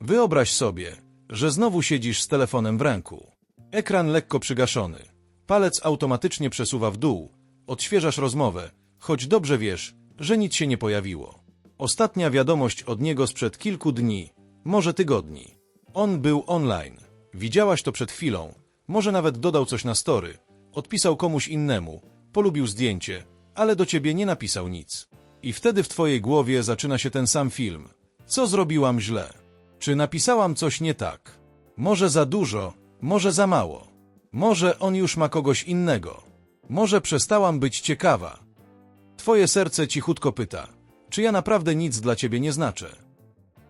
Wyobraź sobie, że znowu siedzisz z telefonem w ręku. Ekran lekko przygaszony. Palec automatycznie przesuwa w dół. Odświeżasz rozmowę, choć dobrze wiesz, że nic się nie pojawiło. Ostatnia wiadomość od niego sprzed kilku dni, może tygodni. On był online. Widziałaś to przed chwilą. Może nawet dodał coś na story. Odpisał komuś innemu. Polubił zdjęcie, ale do ciebie nie napisał nic. I wtedy w twojej głowie zaczyna się ten sam film. Co zrobiłam źle? Czy napisałam coś nie tak? Może za dużo, może za mało. Może on już ma kogoś innego. Może przestałam być ciekawa. Twoje serce cichutko pyta, czy ja naprawdę nic dla ciebie nie znaczę.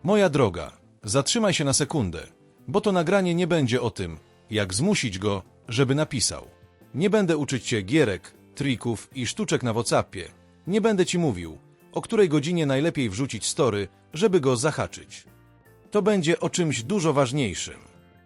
Moja droga, zatrzymaj się na sekundę, bo to nagranie nie będzie o tym, jak zmusić go, żeby napisał. Nie będę uczyć cię gierek, trików i sztuczek na Whatsappie. Nie będę ci mówił, o której godzinie najlepiej wrzucić story, żeby go zahaczyć. To będzie o czymś dużo ważniejszym.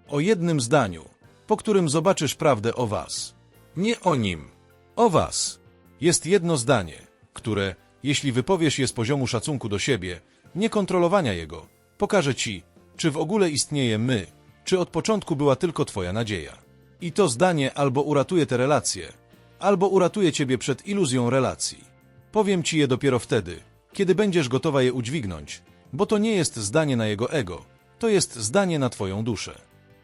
O jednym zdaniu, po którym zobaczysz prawdę o was. Nie o nim, o was. Jest jedno zdanie, które, jeśli wypowiesz je z poziomu szacunku do siebie, niekontrolowania jego, pokaże ci, czy w ogóle istnieje my, czy od początku była tylko twoja nadzieja. I to zdanie albo uratuje te relacje, albo uratuje ciebie przed iluzją relacji. Powiem ci je dopiero wtedy, kiedy będziesz gotowa je udźwignąć, bo to nie jest zdanie na jego ego, to jest zdanie na twoją duszę.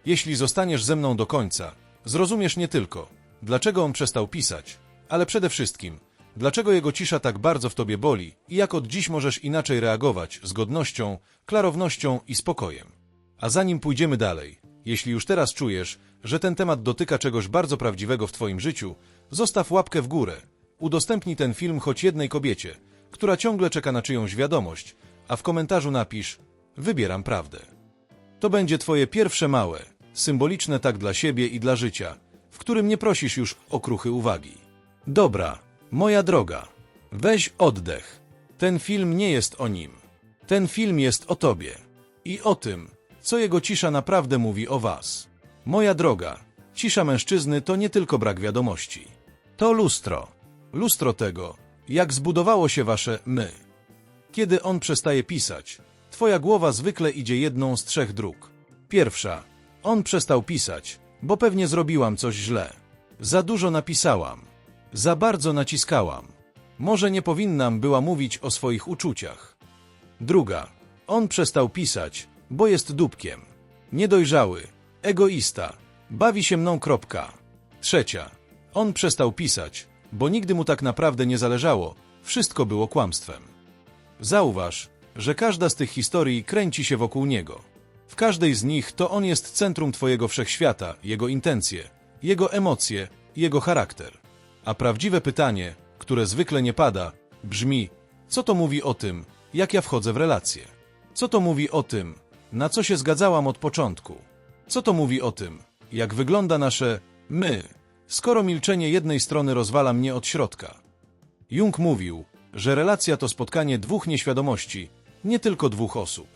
Jeśli zostaniesz ze mną do końca, zrozumiesz nie tylko, dlaczego on przestał pisać, ale przede wszystkim, dlaczego jego cisza tak bardzo w tobie boli i jak od dziś możesz inaczej reagować z godnością, klarownością i spokojem. A zanim pójdziemy dalej, jeśli już teraz czujesz, że ten temat dotyka czegoś bardzo prawdziwego w Twoim życiu, zostaw łapkę w górę. Udostępnij ten film choć jednej kobiecie, która ciągle czeka na czyjąś wiadomość, a w komentarzu napisz: Wybieram prawdę. To będzie Twoje pierwsze małe, symboliczne tak dla siebie i dla życia, w którym nie prosisz już o kruchy uwagi. Dobra, moja droga, weź oddech. Ten film nie jest o nim. Ten film jest o Tobie i o tym, co jego cisza naprawdę mówi o Was. Moja droga, cisza mężczyzny to nie tylko brak wiadomości. To lustro. Lustro tego, jak zbudowało się Wasze my. Kiedy on przestaje pisać, Twoja głowa zwykle idzie jedną z trzech dróg. Pierwsza. On przestał pisać, bo pewnie zrobiłam coś źle. Za dużo napisałam. Za bardzo naciskałam. Może nie powinnam była mówić o swoich uczuciach. Druga. On przestał pisać, bo jest dupkiem. Niedojrzały, egoista, bawi się mną kropka. Trzecia. On przestał pisać, bo nigdy mu tak naprawdę nie zależało, wszystko było kłamstwem. Zauważ, że każda z tych historii kręci się wokół niego. W każdej z nich to on jest centrum twojego wszechświata, jego intencje, jego emocje, jego charakter. A prawdziwe pytanie, które zwykle nie pada, brzmi: co to mówi o tym, jak ja wchodzę w relacje? Co to mówi o tym, na co się zgadzałam od początku? Co to mówi o tym, jak wygląda nasze my, skoro milczenie jednej strony rozwala mnie od środka? Jung mówił, że relacja to spotkanie dwóch nieświadomości, nie tylko dwóch osób.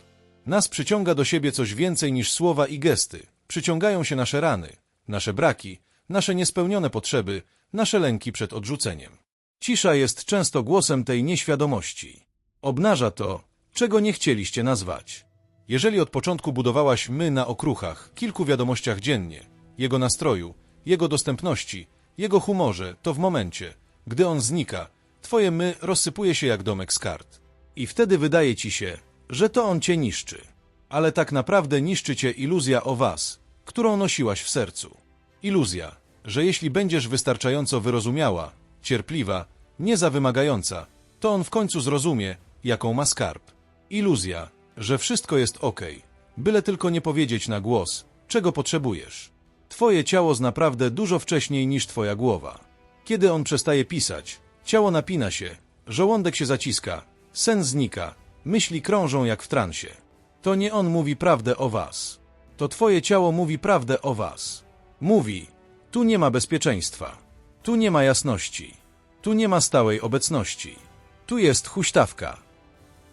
Nas przyciąga do siebie coś więcej niż słowa i gesty. Przyciągają się nasze rany, nasze braki, nasze niespełnione potrzeby, nasze lęki przed odrzuceniem. Cisza jest często głosem tej nieświadomości. Obnaża to, czego nie chcieliście nazwać. Jeżeli od początku budowałaś my na okruchach, kilku wiadomościach dziennie, jego nastroju, jego dostępności, jego humorze, to w momencie, gdy on znika, twoje my rozsypuje się jak domek z kart. I wtedy wydaje ci się, że to on cię niszczy. Ale tak naprawdę niszczy cię iluzja o was, którą nosiłaś w sercu. Iluzja, że jeśli będziesz wystarczająco wyrozumiała, cierpliwa, nie za wymagająca, to on w końcu zrozumie, jaką ma skarb. Iluzja, że wszystko jest ok, byle tylko nie powiedzieć na głos, czego potrzebujesz. Twoje ciało z naprawdę dużo wcześniej niż twoja głowa. Kiedy on przestaje pisać, ciało napina się, żołądek się zaciska, sen znika, myśli krążą jak w transie. To nie on mówi prawdę o was. To twoje ciało mówi prawdę o was. Mówi, tu nie ma bezpieczeństwa, tu nie ma jasności, tu nie ma stałej obecności, tu jest huśtawka.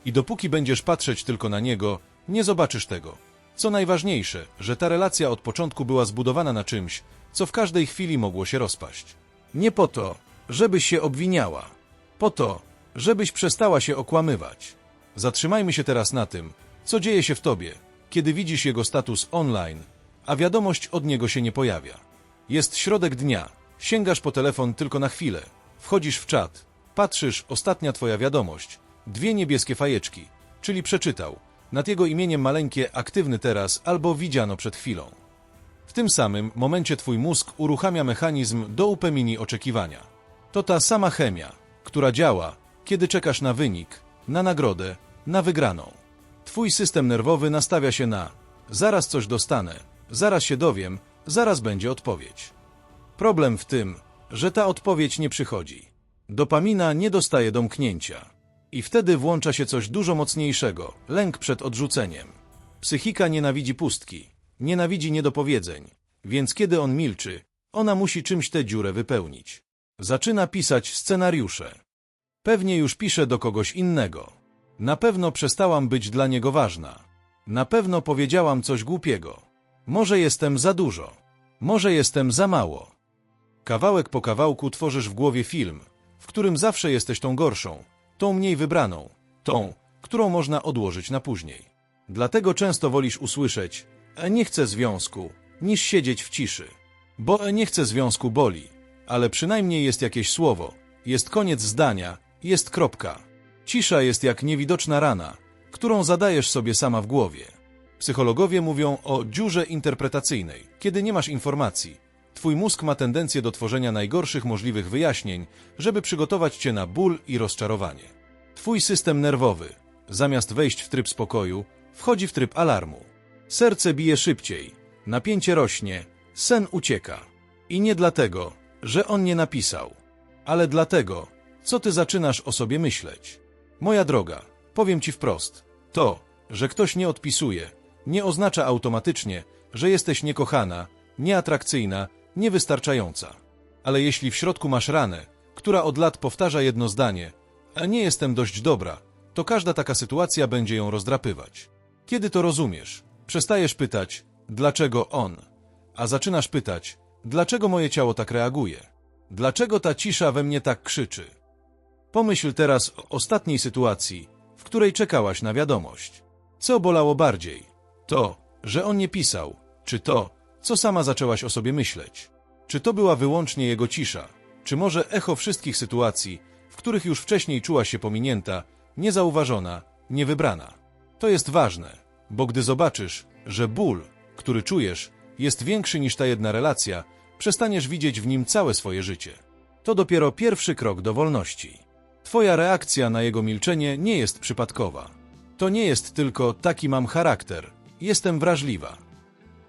I dopóki będziesz patrzeć tylko na niego, nie zobaczysz tego. Co najważniejsze, że ta relacja od początku była zbudowana na czymś, co w każdej chwili mogło się rozpaść. Nie po to, żebyś się obwiniała. Po to, żebyś przestała się okłamywać. Zatrzymajmy się teraz na tym, co dzieje się w tobie, kiedy widzisz jego status online, a wiadomość od niego się nie pojawia. Jest środek dnia, sięgasz po telefon tylko na chwilę, wchodzisz w czat, patrzysz, ostatnia twoja wiadomość, dwie niebieskie fajeczki, czyli przeczytał, nad jego imieniem maleńkie aktywny teraz albo widziano przed chwilą. W tym samym momencie twój mózg uruchamia mechanizm do upemini oczekiwania. To ta sama chemia, która działa, kiedy czekasz na wynik, na nagrodę, na wygraną. Twój system nerwowy nastawia się na zaraz coś dostanę, zaraz się dowiem, zaraz będzie odpowiedź. Problem w tym, że ta odpowiedź nie przychodzi. Dopamina nie dostaje domknięcia. I wtedy włącza się coś dużo mocniejszego lęk przed odrzuceniem. Psychika nienawidzi pustki, nienawidzi niedopowiedzeń, więc kiedy on milczy, ona musi czymś tę dziurę wypełnić. Zaczyna pisać scenariusze. Pewnie już pisze do kogoś innego. Na pewno przestałam być dla niego ważna. Na pewno powiedziałam coś głupiego. Może jestem za dużo. Może jestem za mało. Kawałek po kawałku tworzysz w głowie film, w którym zawsze jesteś tą gorszą, tą mniej wybraną, tą, którą można odłożyć na później. Dlatego często wolisz usłyszeć "E, nie chcę związku, niż siedzieć w ciszy. Bo "E, nie chcę związku boli, ale przynajmniej jest jakieś słowo, jest koniec zdania, jest kropka. Cisza jest jak niewidoczna rana, którą zadajesz sobie sama w głowie. Psychologowie mówią o dziurze interpretacyjnej. Kiedy nie masz informacji, twój mózg ma tendencję do tworzenia najgorszych możliwych wyjaśnień, żeby przygotować cię na ból i rozczarowanie. Twój system nerwowy, zamiast wejść w tryb spokoju, wchodzi w tryb alarmu. Serce bije szybciej, napięcie rośnie, sen ucieka. I nie dlatego, że on nie napisał, ale dlatego, co ty zaczynasz o sobie myśleć. Moja droga, powiem ci wprost, to, że ktoś nie odpisuje, nie oznacza automatycznie, że jesteś niekochana, nieatrakcyjna, niewystarczająca. Ale jeśli w środku masz ranę, która od lat powtarza jedno zdanie, a nie jestem dość dobra, to każda taka sytuacja będzie ją rozdrapywać. Kiedy to rozumiesz, przestajesz pytać, dlaczego on, a zaczynasz pytać, dlaczego moje ciało tak reaguje, dlaczego ta cisza we mnie tak krzyczy. Pomyśl teraz o ostatniej sytuacji, w której czekałaś na wiadomość. Co bolało bardziej? To, że on nie pisał, czy to, co sama zaczęłaś o sobie myśleć? Czy to była wyłącznie jego cisza, czy może echo wszystkich sytuacji, w których już wcześniej czuła się pominięta, niezauważona, niewybrana? To jest ważne, bo gdy zobaczysz, że ból, który czujesz, jest większy niż ta jedna relacja, przestaniesz widzieć w nim całe swoje życie. To dopiero pierwszy krok do wolności. Twoja reakcja na jego milczenie nie jest przypadkowa. To nie jest tylko taki mam charakter, jestem wrażliwa.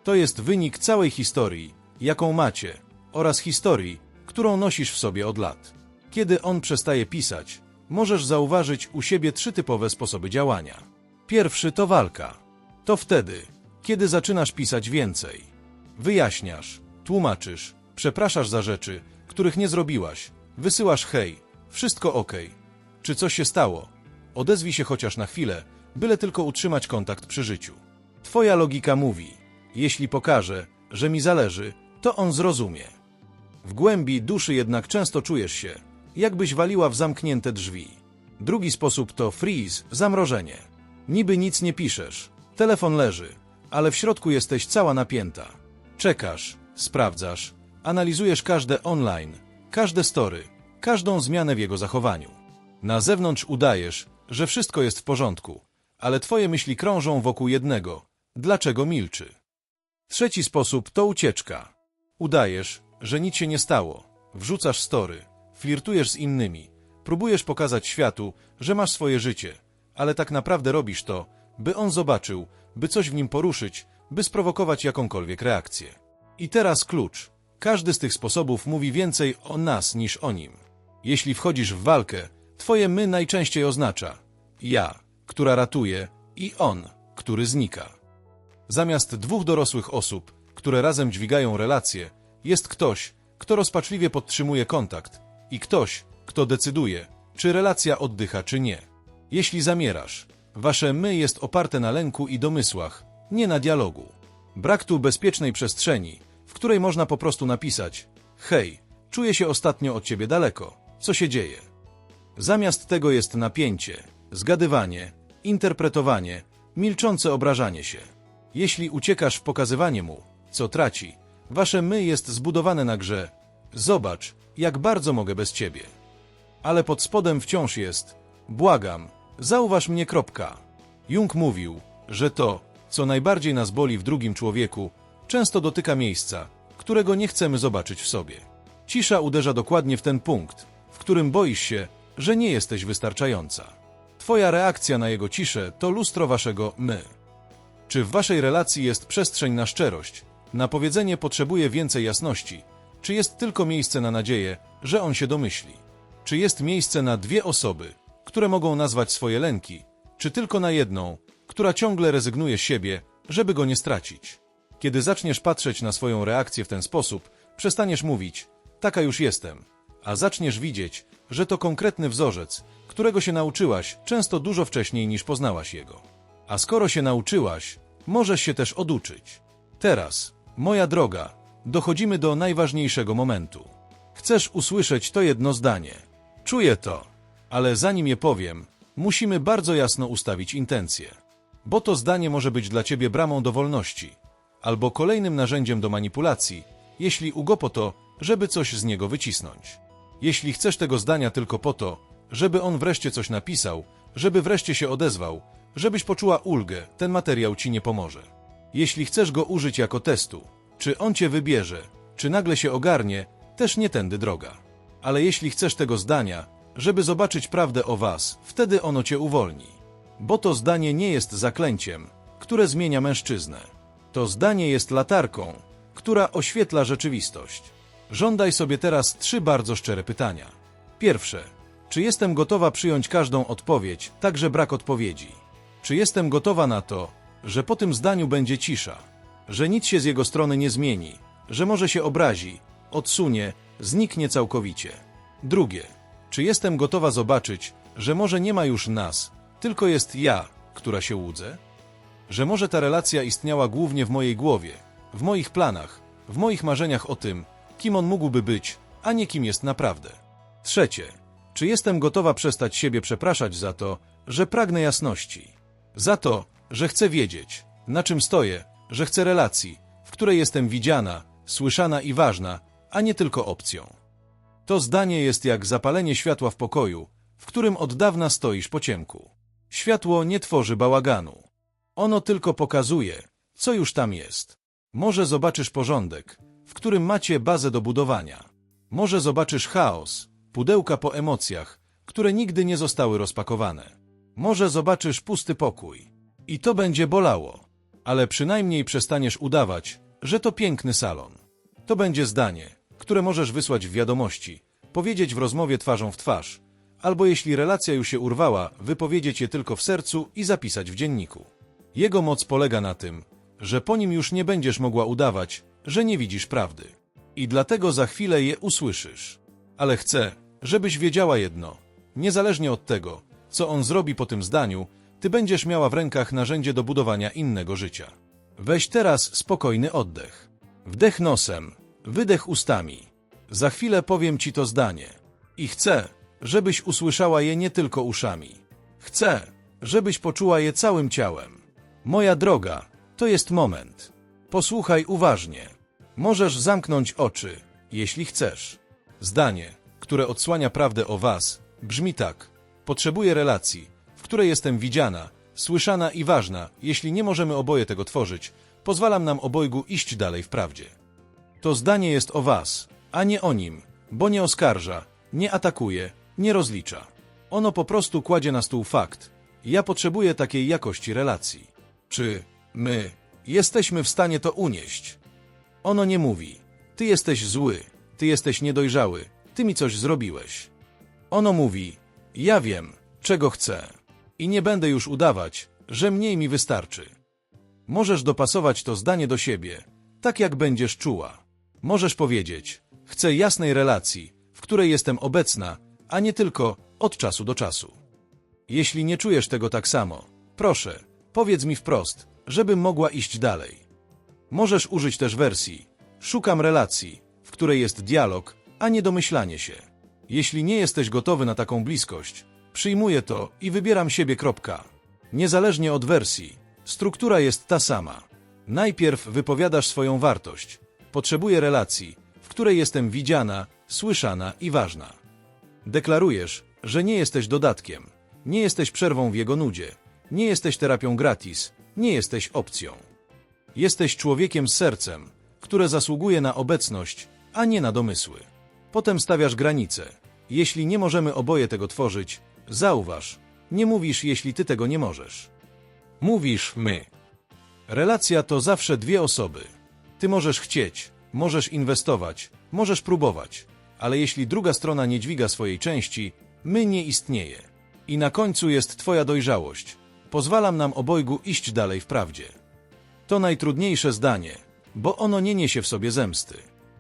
To jest wynik całej historii, jaką macie, oraz historii, którą nosisz w sobie od lat. Kiedy on przestaje pisać, możesz zauważyć u siebie trzy typowe sposoby działania. Pierwszy to walka. To wtedy, kiedy zaczynasz pisać więcej. Wyjaśniasz, tłumaczysz, przepraszasz za rzeczy, których nie zrobiłaś, wysyłasz hej, wszystko ok. Czy coś się stało? Odezwij się chociaż na chwilę, byle tylko utrzymać kontakt przy życiu. Twoja logika mówi, jeśli pokażę, że mi zależy, to on zrozumie. W głębi duszy jednak często czujesz się, jakbyś waliła w zamknięte drzwi. Drugi sposób to freeze, zamrożenie. Niby nic nie piszesz, telefon leży, ale w środku jesteś cała napięta. Czekasz, sprawdzasz, analizujesz każde online, każde story, każdą zmianę w jego zachowaniu. Na zewnątrz udajesz, że wszystko jest w porządku, ale twoje myśli krążą wokół jednego. Dlaczego milczy? Trzeci sposób to ucieczka. Udajesz, że nic się nie stało, wrzucasz story, flirtujesz z innymi, próbujesz pokazać światu, że masz swoje życie, ale tak naprawdę robisz to, by on zobaczył, by coś w nim poruszyć, by sprowokować jakąkolwiek reakcję. I teraz klucz. Każdy z tych sposobów mówi więcej o nas niż o nim. Jeśli wchodzisz w walkę, twoje my najczęściej oznacza ja, która ratuje, i on, który znika. Zamiast dwóch dorosłych osób, które razem dźwigają relacje, jest ktoś, kto rozpaczliwie podtrzymuje kontakt i ktoś, kto decyduje, czy relacja oddycha, czy nie. Jeśli zamierasz, wasze my jest oparte na lęku i domysłach, nie na dialogu. Brak tu bezpiecznej przestrzeni, w której można po prostu napisać: Hej, czuję się ostatnio od ciebie daleko. Co się dzieje? Zamiast tego jest napięcie, zgadywanie, interpretowanie, milczące obrażanie się. Jeśli uciekasz w pokazywanie mu, co traci, wasze my jest zbudowane na grze. Zobacz, jak bardzo mogę bez ciebie. Ale pod spodem wciąż jest. Błagam, zauważ mnie. Kropka. Jung mówił, że to, co najbardziej nas boli w drugim człowieku, często dotyka miejsca, którego nie chcemy zobaczyć w sobie. Cisza uderza dokładnie w ten punkt, w którym boisz się, że nie jesteś wystarczająca. Twoja reakcja na jego ciszę to lustro waszego my. Czy w waszej relacji jest przestrzeń na szczerość, na powiedzenie potrzebuje więcej jasności, czy jest tylko miejsce na nadzieję, że on się domyśli? Czy jest miejsce na dwie osoby, które mogą nazwać swoje lęki, czy tylko na jedną, która ciągle rezygnuje z siebie, żeby go nie stracić? Kiedy zaczniesz patrzeć na swoją reakcję w ten sposób, przestaniesz mówić, taka już jestem, a zaczniesz widzieć, że to konkretny wzorzec, którego się nauczyłaś często dużo wcześniej niż poznałaś jego. A skoro się nauczyłaś, możesz się też oduczyć. Teraz, moja droga, dochodzimy do najważniejszego momentu. Chcesz usłyszeć to jedno zdanie. Czuję to, ale zanim je powiem, musimy bardzo jasno ustawić intencje. Bo to zdanie może być dla ciebie bramą do wolności, albo kolejnym narzędziem do manipulacji, jeśli ugo po to, żeby coś z niego wycisnąć. Jeśli chcesz tego zdania tylko po to, żeby on wreszcie coś napisał, żeby wreszcie się odezwał, żebyś poczuła ulgę, ten materiał ci nie pomoże. Jeśli chcesz go użyć jako testu, czy on cię wybierze, czy nagle się ogarnie, też nie tędy droga. Ale jeśli chcesz tego zdania, żeby zobaczyć prawdę o was, wtedy ono cię uwolni. Bo to zdanie nie jest zaklęciem, które zmienia mężczyznę. To zdanie jest latarką, która oświetla rzeczywistość. Żądaj sobie teraz trzy bardzo szczere pytania. Pierwsze. Czy jestem gotowa przyjąć każdą odpowiedź, także brak odpowiedzi? Czy jestem gotowa na to, że po tym zdaniu będzie cisza, że nic się z jego strony nie zmieni, że może się obrazi, odsunie, zniknie całkowicie? Drugie. Czy jestem gotowa zobaczyć, że może nie ma już nas, tylko jest ja, która się łudzę? Że może ta relacja istniała głównie w mojej głowie, w moich planach, w moich marzeniach o tym, kim on mógłby być, a nie kim jest naprawdę. Trzecie. Czy jestem gotowa przestać siebie przepraszać za to, że pragnę jasności? Za to, że chcę wiedzieć, na czym stoję, że chcę relacji, w której jestem widziana, słyszana i ważna, a nie tylko opcją. To zdanie jest jak zapalenie światła w pokoju, w którym od dawna stoisz po ciemku. Światło nie tworzy bałaganu. Ono tylko pokazuje, co już tam jest. Może zobaczysz porządek, w którym macie bazę do budowania. Może zobaczysz chaos, pudełka po emocjach, które nigdy nie zostały rozpakowane. Może zobaczysz pusty pokój. I to będzie bolało. Ale przynajmniej przestaniesz udawać, że to piękny salon. To będzie zdanie, które możesz wysłać w wiadomości, powiedzieć w rozmowie twarzą w twarz, albo jeśli relacja już się urwała, wypowiedzieć je tylko w sercu i zapisać w dzienniku. Jego moc polega na tym, że po nim już nie będziesz mogła udawać, że nie widzisz prawdy. I dlatego za chwilę je usłyszysz. Ale chcę, żebyś wiedziała jedno. Niezależnie od tego, co on zrobi po tym zdaniu, ty będziesz miała w rękach narzędzie do budowania innego życia. Weź teraz spokojny oddech. Wdech nosem, wydech ustami. Za chwilę powiem ci to zdanie. I chcę, żebyś usłyszała je nie tylko uszami. Chcę, żebyś poczuła je całym ciałem. Moja droga, to jest moment. Posłuchaj uważnie. Możesz zamknąć oczy, jeśli chcesz. Zdanie, które odsłania prawdę o was, brzmi tak. Potrzebuję relacji, w której jestem widziana, słyszana i ważna. Jeśli nie możemy oboje tego tworzyć, pozwalam nam obojgu iść dalej w prawdzie. To zdanie jest o was, a nie o nim, bo nie oskarża, nie atakuje, nie rozlicza. Ono po prostu kładzie na stół fakt. Ja potrzebuję takiej jakości relacji. Czy my jesteśmy w stanie to unieść? Ono nie mówi: Ty jesteś zły, ty jesteś niedojrzały, ty mi coś zrobiłeś. Ono mówi: Ja wiem, czego chcę i nie będę już udawać, że mniej mi wystarczy. Możesz dopasować to zdanie do siebie, tak jak będziesz czuła. Możesz powiedzieć: Chcę jasnej relacji, w której jestem obecna, a nie tylko od czasu do czasu. Jeśli nie czujesz tego tak samo, proszę, powiedz mi wprost, żebym mogła iść dalej. Możesz użyć też wersji: Szukam relacji, w której jest dialog, a nie domyślanie się. Jeśli nie jesteś gotowy na taką bliskość, przyjmuję to i wybieram siebie. Kropka. Niezależnie od wersji, struktura jest ta sama. Najpierw wypowiadasz swoją wartość. Potrzebuję relacji, w której jestem widziana, słyszana i ważna. Deklarujesz, że nie jesteś dodatkiem, nie jesteś przerwą w jego nudzie, nie jesteś terapią gratis, nie jesteś opcją. Jesteś człowiekiem z sercem, które zasługuje na obecność, a nie na domysły. Potem stawiasz granice. Jeśli nie możemy oboje tego tworzyć, zauważ, nie mówisz, jeśli ty tego nie możesz. Mówisz my. Relacja to zawsze dwie osoby. Ty możesz chcieć, możesz inwestować, możesz próbować, ale jeśli druga strona nie dźwiga swojej części, my nie istnieje. I na końcu jest Twoja dojrzałość. Pozwalam nam obojgu iść dalej w prawdzie. To najtrudniejsze zdanie, bo ono nie niesie w sobie zemsty.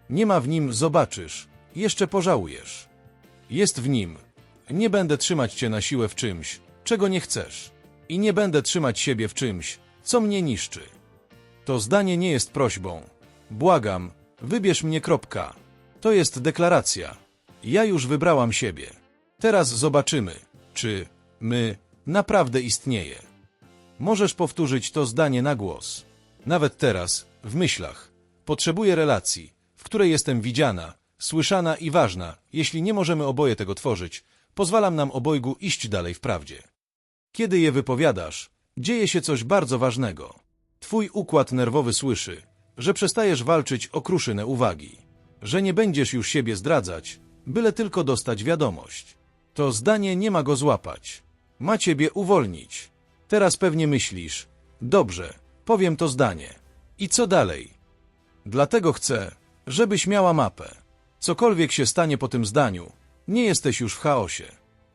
Nie ma w nim zobaczysz, jeszcze pożałujesz. Jest w nim. Nie będę trzymać cię na siłę w czymś, czego nie chcesz. I nie będę trzymać siebie w czymś, co mnie niszczy. To zdanie nie jest prośbą. Błagam, wybierz mnie kropka. To jest deklaracja. Ja już wybrałam siebie. Teraz zobaczymy, czy my naprawdę istnieje. Możesz powtórzyć to zdanie na głos. Nawet teraz, w myślach. Potrzebuję relacji, w której jestem widziana, słyszana i ważna. Jeśli nie możemy oboje tego tworzyć, pozwalam nam obojgu iść dalej w prawdzie. Kiedy je wypowiadasz, dzieje się coś bardzo ważnego. Twój układ nerwowy słyszy, że przestajesz walczyć o kruszynę uwagi, że nie będziesz już siebie zdradzać, byle tylko dostać wiadomość. To zdanie nie ma go złapać. Ma ciebie uwolnić. Teraz pewnie myślisz, dobrze, powiem to zdanie. I co dalej? Dlatego chcę, żebyś miała mapę. Cokolwiek się stanie po tym zdaniu, nie jesteś już w chaosie.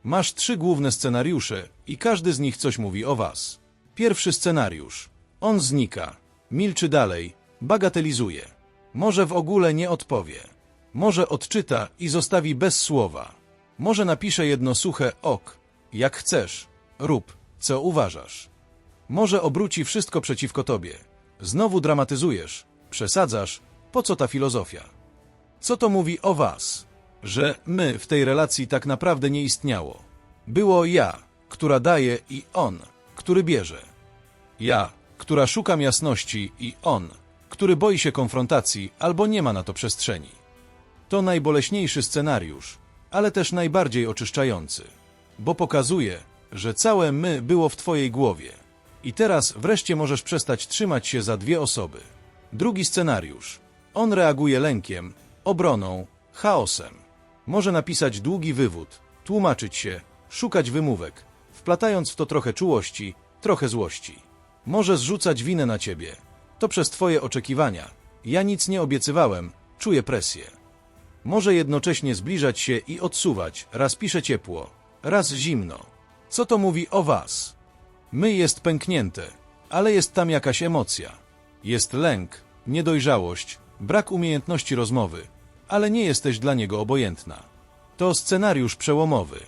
Masz trzy główne scenariusze i każdy z nich coś mówi o was. Pierwszy scenariusz. On znika, milczy dalej, bagatelizuje. Może w ogóle nie odpowie. Może odczyta i zostawi bez słowa. Może napisze jedno suche ok. Jak chcesz, rób, co uważasz. Może obróci wszystko przeciwko tobie. Znowu dramatyzujesz, przesadzasz. Po co ta filozofia? Co to mówi o was? Że my w tej relacji tak naprawdę nie istniało. Było ja, która daje i on, który bierze. Ja, która szukam jasności i on, który boi się konfrontacji albo nie ma na to przestrzeni. To najboleśniejszy scenariusz, ale też najbardziej oczyszczający, bo pokazuje, że całe my było w twojej głowie. I teraz wreszcie możesz przestać trzymać się za dwie osoby. Drugi scenariusz. On reaguje lękiem, obroną, chaosem. Może napisać długi wywód, tłumaczyć się, szukać wymówek, wplatając w to trochę czułości, trochę złości. Może zrzucać winę na ciebie. To przez twoje oczekiwania. Ja nic nie obiecywałem, czuję presję. Może jednocześnie zbliżać się i odsuwać, raz pisze ciepło, raz zimno. Co to mówi o was? My jest pęknięte, ale jest tam jakaś emocja. Jest lęk, niedojrzałość, brak umiejętności rozmowy, ale nie jesteś dla niego obojętna. To scenariusz przełomowy,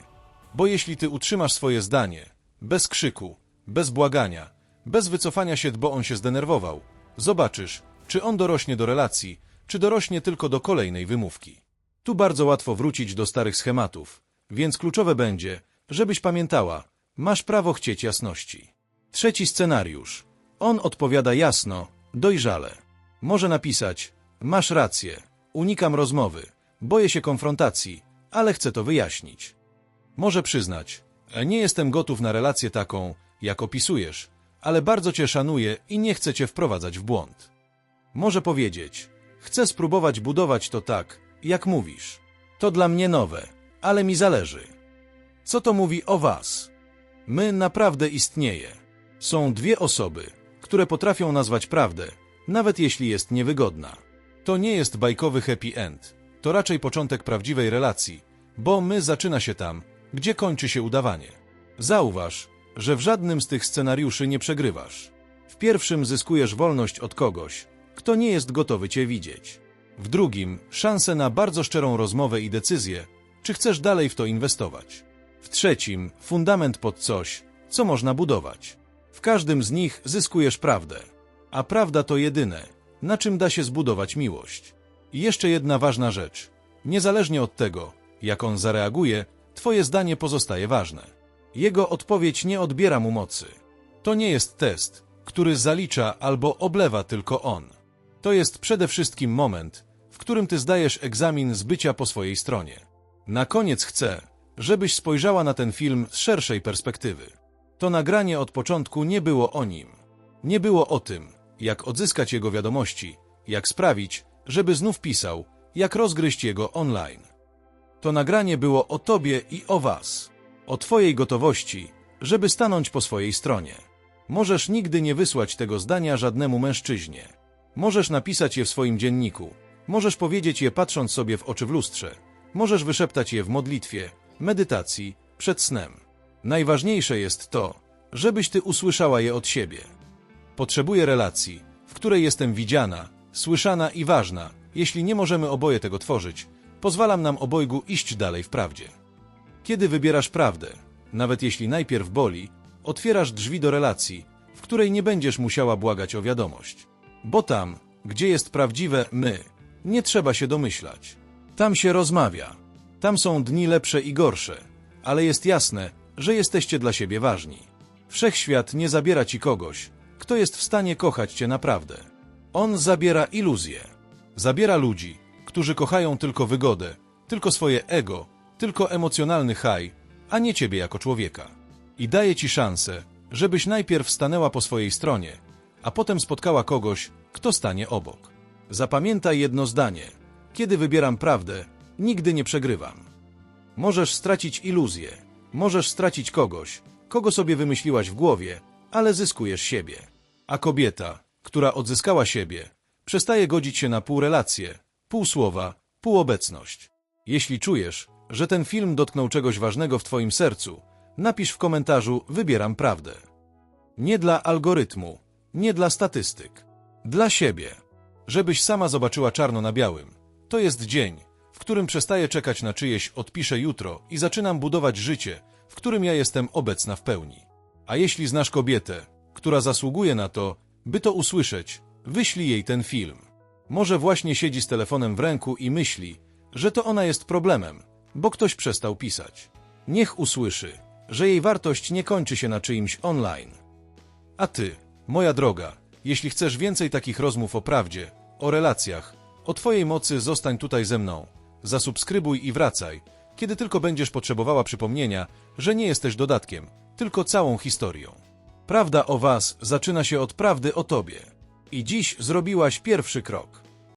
bo jeśli ty utrzymasz swoje zdanie, bez krzyku, bez błagania, bez wycofania się, bo on się zdenerwował, zobaczysz, czy on dorośnie do relacji, czy dorośnie tylko do kolejnej wymówki. Tu bardzo łatwo wrócić do starych schematów, więc kluczowe będzie, żebyś pamiętała, masz prawo chcieć jasności. Trzeci scenariusz. On odpowiada jasno, dojrzale. Może napisać, masz rację, unikam rozmowy, boję się konfrontacji, ale chcę to wyjaśnić. Może przyznać, nie jestem gotów na relację taką, jak opisujesz, ale bardzo cię szanuję i nie chcę cię wprowadzać w błąd. Może powiedzieć, chcę spróbować budować to tak, jak mówisz. To dla mnie nowe, ale mi zależy. Co to mówi o was? My naprawdę istnieje. Są dwie osoby, które potrafią nazwać prawdę, nawet jeśli jest niewygodna. To nie jest bajkowy happy end. To raczej początek prawdziwej relacji, bo my zaczyna się tam, gdzie kończy się udawanie. Zauważ, że w żadnym z tych scenariuszy nie przegrywasz. W pierwszym zyskujesz wolność od kogoś, kto nie jest gotowy cię widzieć. W drugim szansę na bardzo szczerą rozmowę i decyzję, czy chcesz dalej w to inwestować. W trzecim fundament pod coś, co można budować. W każdym z nich zyskujesz prawdę. A prawda to jedyne, na czym da się zbudować miłość. I jeszcze jedna ważna rzecz. Niezależnie od tego, jak on zareaguje, twoje zdanie pozostaje ważne. Jego odpowiedź nie odbiera mu mocy. To nie jest test, który zalicza albo oblewa tylko on. To jest przede wszystkim moment, w którym ty zdajesz egzamin z bycia po swojej stronie. Na koniec chcę, żebyś spojrzała na ten film z szerszej perspektywy. To nagranie od początku nie było o nim. Nie było o tym, jak odzyskać jego wiadomości, jak sprawić, żeby znów pisał, jak rozgryźć jego online. To nagranie było o tobie i o was, o twojej gotowości, żeby stanąć po swojej stronie. Możesz nigdy nie wysłać tego zdania żadnemu mężczyźnie. Możesz napisać je w swoim dzienniku, możesz powiedzieć je patrząc sobie w oczy w lustrze, możesz wyszeptać je w modlitwie, medytacji, przed snem. Najważniejsze jest to, żebyś ty usłyszała je od siebie. Potrzebuję relacji, w której jestem widziana, słyszana i ważna. Jeśli nie możemy oboje tego tworzyć, pozwalam nam obojgu iść dalej w prawdzie. Kiedy wybierasz prawdę, nawet jeśli najpierw boli, otwierasz drzwi do relacji, w której nie będziesz musiała błagać o wiadomość. Bo tam, gdzie jest prawdziwe my, nie trzeba się domyślać. Tam się rozmawia. Tam są dni lepsze i gorsze, ale jest jasne, że jesteście dla siebie ważni. Wszechświat nie zabiera ci kogoś, kto jest w stanie kochać cię naprawdę. On zabiera iluzję. Zabiera ludzi, którzy kochają tylko wygodę, tylko swoje ego, tylko emocjonalny haj, a nie ciebie jako człowieka. I daje ci szansę, żebyś najpierw stanęła po swojej stronie, a potem spotkała kogoś, kto stanie obok. Zapamiętaj jedno zdanie. Kiedy wybieram prawdę, nigdy nie przegrywam. Możesz stracić iluzję, możesz stracić kogoś, kogo sobie wymyśliłaś w głowie, ale zyskujesz siebie. A kobieta, która odzyskała siebie, przestaje godzić się na pół relacje, pół słowa, pół obecność. Jeśli czujesz, że ten film dotknął czegoś ważnego w Twoim sercu, napisz w komentarzu Wybieram prawdę. Nie dla algorytmu, nie dla statystyk. Dla siebie. Żebyś sama zobaczyła czarno na białym. To jest dzień, w którym przestaję czekać na czyjeś odpiszę jutro i zaczynam budować życie, w którym ja jestem obecna w pełni. A jeśli znasz kobietę, która zasługuje na to, by to usłyszeć, wyślij jej ten film. Może właśnie siedzi z telefonem w ręku i myśli, że to ona jest problemem, bo ktoś przestał pisać. Niech usłyszy, że jej wartość nie kończy się na czyimś online. A ty, moja droga, jeśli chcesz więcej takich rozmów o prawdzie, o relacjach, o twojej mocy, zostań tutaj ze mną. Zasubskrybuj i wracaj, kiedy tylko będziesz potrzebowała przypomnienia, że nie jesteś dodatkiem, tylko całą historią. Prawda o was zaczyna się od prawdy o tobie. I dziś zrobiłaś pierwszy krok.